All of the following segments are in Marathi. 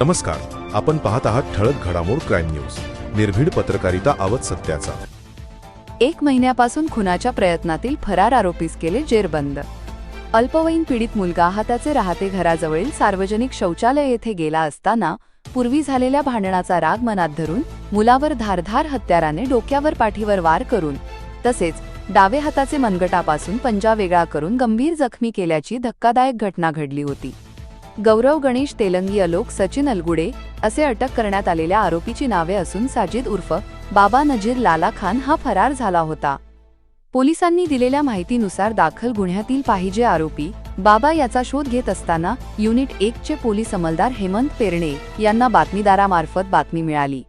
नमस्कार. आपण पाहत आहात ठळक घडामोड क्राईम न्यूज. निर्भीड पत्रकारिता आवत सत्याचा. एक महिन्यापासून खुनाच्या प्रयत्नातील फरार आरोपीस केले जेरबंद. अल्पवयीन पीडित मुलगा हा त्याचे राहते घराजवळील सार्वजनिक शौचालय येथे गेला असताना पूर्वी झालेल्या भांडणाचा राग मनात धरून मुलावर धारधार हत्याराने डोक्यावर पाठीवर वार करून तसेच डावे हाताचे मनगटापासून पंजा वेगळा करून गंभीर जखमी केल्याची धक्कादायक घटना घडली होती. गौरव गणेश तेलंगी अलोक सचिन अलगुडे असे अटक करण्यात आलेल्या आरोपीची नावे असून साजिद उर्फ बाबा नजीर लाला खान हा फरार झाला होता. पोलिसांनी दिलेल्या माहितीनुसार दाखल गुन्ह्यातील पाहिजे आरोपी बाबा याचा शोध घेत असताना युनिट एकचे पोलीस अंमलदार हेमंत पेरणे यांना बातमीदारामार्फत बातमी मिळाली.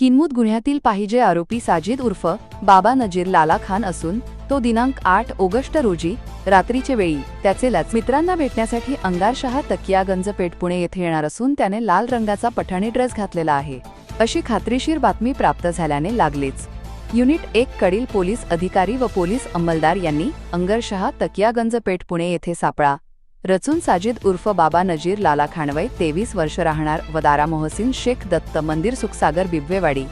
किनमूत गुन्ह्यातील पाहिजे आरोपी साजिद उर्फ बाबा नजीर लाला खान असून तो दिनांक आठ ऑगस्ट रोजी रात्रीचे वेळी त्याचे लच मित्रांना भेटण्यासाठी अंगारशहा तकियागंज पेठ पुणे येथे येणार असून त्याने लाल रंगाचा पठाणी ड्रेस घातलेला आहे. अशी खात्रीशीर बातमी प्राप्त झाल्याने लागलीच. युनिट एक कडील पोलीस अधिकारी व पोलीस अंमलदार यांनी अंगरशहा तकियागंज पेठ पुणे येथे सापळा रचून साजिद उर्फ बाबा नजीर लाला खाणवय तेवीस वर्ष राहणार व दारा मोहसिन शेख दत्त मंदिर सुखसागर बिबवेवाडी.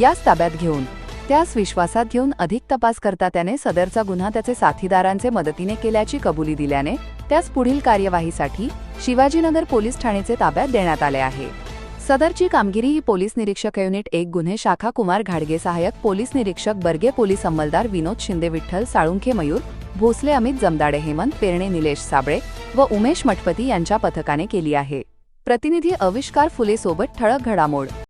याच ताब्यात घेऊन त्यास विश्वासात घेऊन अधिक तपास करता त्याने सदरचा गुन्हा त्याचे साथीदारांचे मदतीने केल्याची कबुली दिल्याने त्यास पुढील कार्यवाहीसाठी शिवाजीनगर पोलीस ठाणेचे ताब्यात देण्यात आले आहे. सदरची कामगिरी ही पोलीस निरीक्षक युनिट एक गुन्हे शाखा कुमार घाडगे सहाय्यक पोलीस निरीक्षक बर्गे पोलीस अंमलदार विनोद शिंदे विठ्ठल साळुंखे मयूर भोसले अमित जमदाडे हेमंत पेरणे निलेश साबळे व उमेश मठपती यांच्या पथकाने केली आहे. प्रतिनिधी अविष्कार फुले सोबत ठळक घडामोड